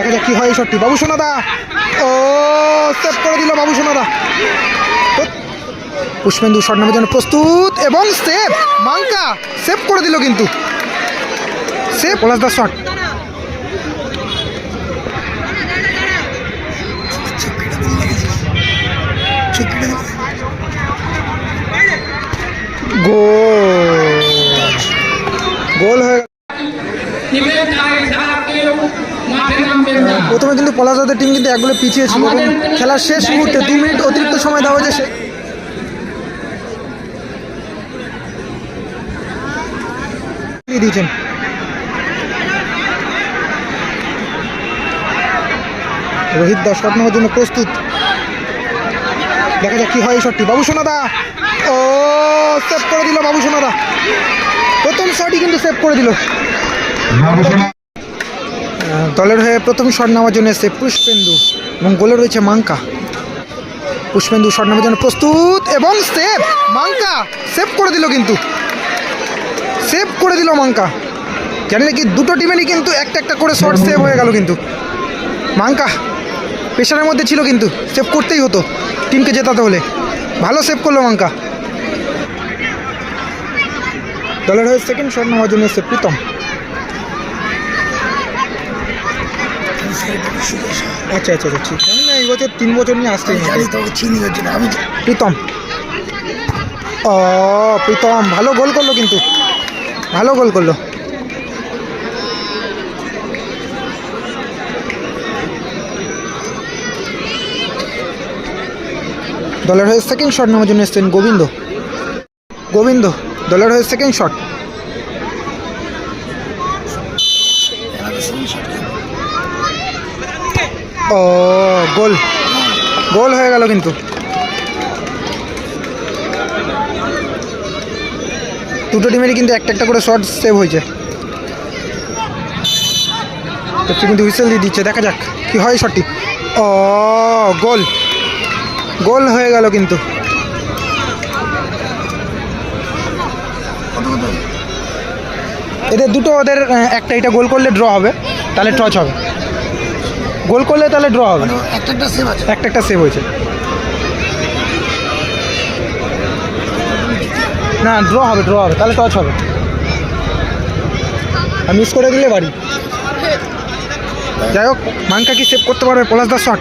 দেখা যাক কি হয় এই শটটি। বাবু সোনাদা। ও সেভ করে দিল বাবু সোনাদা। পুষ্পেন্দু শট নেওয়ার জন্য প্রস্তুত এবং সেভ মাঙ্কা সেভ করে দিল কিন্তু। Save Palash da shot goal. গোল হয়ে প্রথমে কিন্তু পলাশদাদের টিম কিন্তু একগুলো পিছিয়ে ছিল এবং খেলার শেষ মুহূর্তে দু মিনিট অতিরিক্ত সময় দেওয়া হয়েছে দিয়েছেন। রোহিত দাস শট নেওয়ার জন্য প্রস্তুত। দেখা যাক কি হয় এই শটটি। বাবু সোনাদা। ও সেভ করে দিল বাবু সোনাদা। প্রথম শটই কিন্তু সেভ করে দিল। দলের হয়ে প্রথম শট নেওয়ার জন্য এসছে পুষ্পেন্দু, এবং গোলে রয়েছে মাঙ্কা। পুষ্পেন্দু শট নেওয়ার জন্য প্রস্তুত, এবং সেভ মাঙ্কা সেভ করে দিল কিন্তু। সেভ করে দিল মাঙ্কা। জানি কি দুটো টিমেরই কিন্তু একটা একটা করে শট সেভ হয়ে গেল কিন্তু। মাঙ্কা প্রেশারের মধ্যে ছিল কিন্তু সেভ করতেই হতো টিমকে জেতাতে হলে। ভালো সেভ করল মাঙ্কা। দলের হয়ে সেকেন্ড শট নেওয়ার জন্য এসছে প্রীতম। আচ্ছা আচ্ছা আচ্ছা ঠিক জানি না এই বছর তিন বছর নিয়ে আসছে প্রীতম। ও প্রীতম ভালো গোল করল কিন্তু। ভালো গোল করল। দলের হয়ে সেকেন্ড শট নেওয়ার জন্য এসছেন গোবিন্দ। গোবিন্দ দলের হয়ে সেকেন্ড শট ও, গোল। গোল হয়ে গেল কিন্তু। দুটো টিমেরই কিন্তু একটা একটা করে শট সেভ হয়েছে। কিন্তু হুইসেল দিয়ে দিচ্ছে। দেখা যাক কি হয় শটটি ও, গোল। গোল হয়ে গেল কিন্তু। এদের দুটো ওদের একটা এটা গোল করলে ড্র হবে, তাহলে টচ হবে। গোল করলে তাহলে ড্র হবে। একটা একটা সেভ আছে। একটা একটা সেভ হয়েছে। না ড্র হবে ড্র হবে তাহলে টচ হবে। আর মিস করে দিলে বাড়ি। যাই হোক মাঙ্কা কি সেভ করতে পারবে? পলাশ দাস শট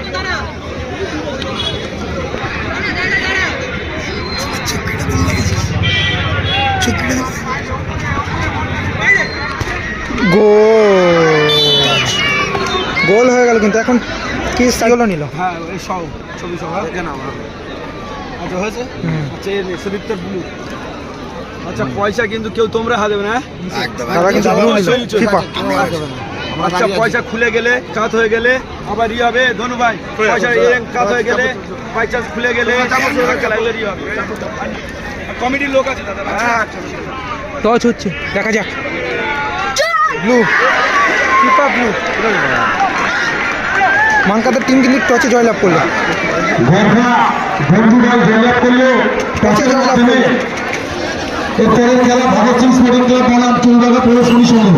কিন্তু এখন কি সাইকেলও নিল? হ্যাঁ এই সব ছবি আমরা। আচ্ছা হয়েছে? আচ্ছা এই সুদীপ্তর ব্লু আচ্ছা পয়সা কিন্তু কেউ তোমরা হাতে দেবে না হ্যাঁ? কিন্তু ব্লু নিল। ফিফা আচ্ছা পয়সা খুলে গেলে কাত হয়ে গেলে আবার ই হবে ধনু ভাই পয়সা ইয়ে কাত হয়ে গেলে পয়সা খুলে গেলে কমিটির লোক আছে দাদা হ্যাঁ টচ হচ্ছে দেখা যাক। ব্লু ফিফা ব্লু মানকাদের টিম কিন্তু টচে জয়লাভ করল। জয়লাভ করল। টচে জয়লাভ করল। এরপরের খেলা ভগৎ সিং স্পোর্টিং ক্লাব বনাম চৌরাগা পৌরসভা সংঘ